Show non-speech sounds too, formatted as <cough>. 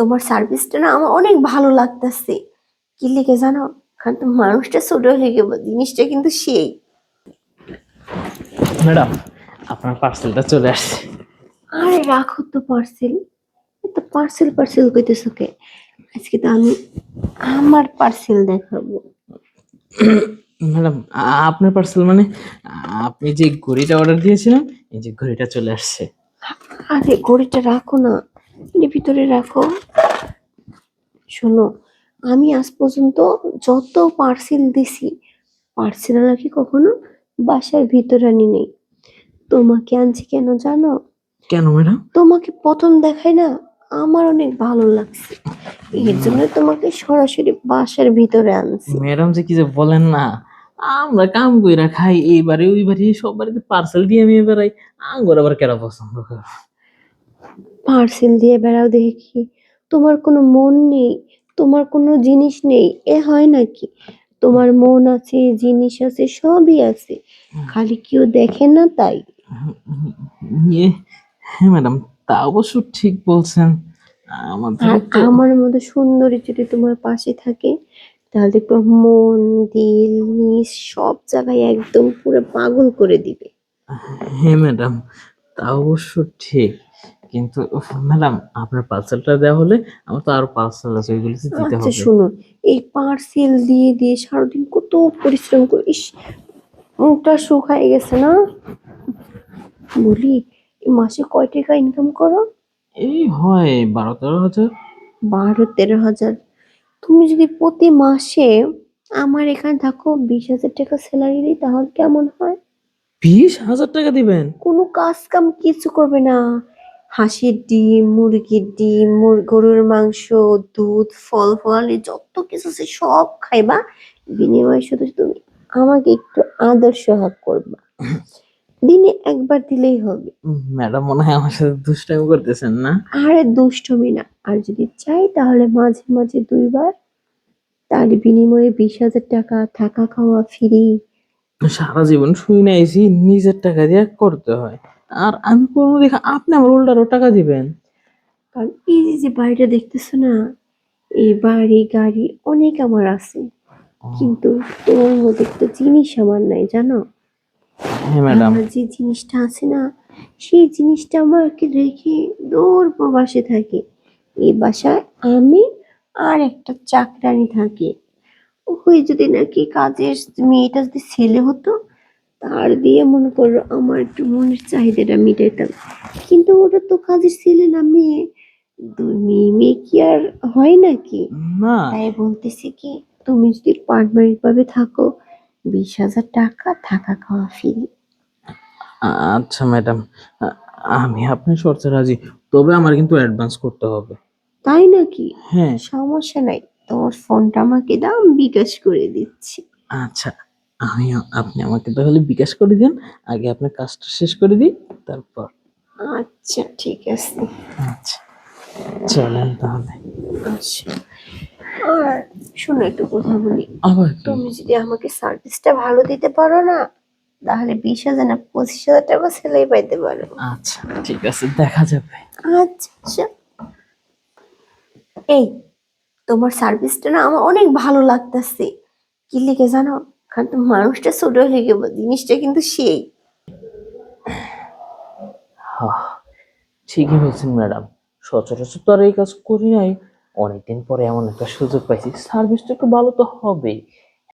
তোমার সার্ভিসটা না আমার অনেক ভালো লাগতেছে। কি লিখে জানো? কারণ তো মানুষটা ছোট লিখে জিনিসটা কিন্তু সেই। ম্যাডাম আপনার পার্সেলটা চলে আসছে। আরে রাখো তো পার্সেল তো পার্সেল পার্সেল কইতেছো কে? আজকে তো আমি আমার পার্সেল দেখাবো। ম্যাডাম আপনার পার্সেল মানে আপনি যে ঘড়িটা অর্ডার দিয়েছিলেন এই যে ঘড়িটা চলে আসছে। আরে ঘড়িটা রাখো না। এর ভিতরে রাখো। শোনো আমি আজ পর্যন্ত যত পার্সেল দিছি পার্সেল নাকি কখনো বাসার ভিতরে আনি নেই। তোমাকে আনছি কেন জানো? কেন ম্যাডাম? তোমাকে প্রথম দেখাই না আমার অনেক ভালো লাগছে। এর জন্য তোমাকে সরাসরি বাসার ভিতরে আনছি। ম্যাডাম যে কি যে বলেন না আমরা কাম কইরা খাই এইবারে ওইবারে সব বাড়িতে পার্সেল দিয়ে আমি বেড়াই আঙ্গুর আবার কেরা পছন্দ করে? পার্সেল দিয়ে বেড়াও দেখি। তোমার কোনো মন নেই তোমার কোনো জিনিস নেই এ হয় নাকি? তোমার মন আছে জিনিস আছে সবই আছে। খালি কেউ দেখে না তাই? ইয়ে হ্যাঁ ম্যাডাম তা অবশ্য ঠিক বলছেন। আমাদের আর তো আমার মতো সুন্দরী যদি তোমার পাশে থাকে তাহলে দেখব মন দিল নিস সব জায়গায় একদম পুরো পাগল করে দিবে। হ্যাঁ ম্যাডাম তা অবশ্য ঠিক। কিন্তু ম্যাডাম আপনার পার্সেলটা দেওয়া হলে আমার তো আরও পার্সেল আছে ওইগুলো দিতে আচ্ছা হবে। শুনো এই পার্সেল দিয়ে দিয়ে সারাদিন কত পরিশ্রম করিস মুখটা শুকায় গেছে না? বলি এই মাসে কয় টাকা ইনকাম করো? এই হয় বারো তেরো হাজার। বারো তেরো হাজার। তুমি যদি প্রতি মাসে আমার এখানে থাকো বিশ হাজার টাকা স্যালারি দিই তাহলে কেমন হয়? বিশ হাজার টাকা দিবেন? কোনো কাজ কাম কিছু করবে না। হাঁসের ডিম মুরগির ডিম গরুর মাংস দুধ ফল ফলালি যত কিছু আছে সব খাইবা। বিনিময়ে শুধু তুমি আমাকে একটু আদর সহাগ করবা। <laughs> দিনে একবার দিলেই হবে। ম্যাডাম মনে হয় আমার সাথে দুষ্টামি করতেছেন না? আরে দুষ্টমি না। আর যদি চাই তাহলে মাঝে মাঝে দুইবার। তার বিনিময়ে বিশ হাজার টাকা থাকা খাওয়া ফ্রি। সারা জীবন শুই না এসি নিজের টাকা দিয়ে করতে হয়। আর আমি কোনো দেখা আপনি আমার উল্টারও টাকা দিবেন। কারণ এই যে যে বাড়িটা দেখতেছো না এই বাড়ি গাড়ি অনেক আমার আছে। কিন্তু তোমার মধ্যে একটা জিনিস আমার নাই জানো? হ্যাঁ ম্যাডাম। আমার যে জিনিসটা আছে না সেই জিনিসটা আমাকে রেখে দূর প্রবাসে থাকে। এই বাসায় আমি আর একটা চাকরানি থাকি। ওই যদি নাকি কাজের মেয়েটা যদি ছেলে হতো তার দিয়ে মনে করো আমার একটু মনের চাহিদাটা মিটাইতাম। কিন্তু ওটা তো কাজের ছেলে না মেয়ে। দুই মেয়ে কি আর হয় নাকি? না। তাই বলতেছি কি তুমি যদি পারমানেন্ট ভাবে থাকো বিশ হাজার টাকা থাকা খাওয়া ফ্রি আচ্ছা ম্যাডাম আমি আপনার শর্তে রাজি তবে আমার কিন্তু অ্যাডভান্স করতে হবে। তাই নাকি? হ্যাঁ। সমস্যা নাই তোমার ফোনটা আমাকে দাও আমি বিকাশ করে দিচ্ছি। আচ্ছা। আমি আপনি আমাকে তাহলে বিকাশ করে দিন আগে আপনার কাজটা শেষ করে দিই তারপর। আচ্ছা ঠিক আছে। আচ্ছা চলেন তাহলে। আচ্ছা। আর শোনো একটু কথা বলি। আবার তুমি যদি আমাকে সার্ভিসটা ভালো দিতে পারো না তাহলে বিশ হাজার না পঁচিশ হাজার টাকা সেলাই পাইতে পারো। আচ্ছা ঠিক আছে দেখা যাবে। আচ্ছা আচ্ছা। এই তোমার সার্ভিসটা না আমার অনেক ভালো লাগতেছে। কি লিখে জানো? কারণ তো মানুষটা ছোট হয়ে গেল জিনিসটা কিন্তু সেই। ঠিকই বলছেন ম্যাডাম। সচরাচর তো আর এই কাজ করি নাই। অনেকদিন পরে এমন একটা সুযোগ পাইছি। সার্ভিস তো একটু ভালো তো হবেই।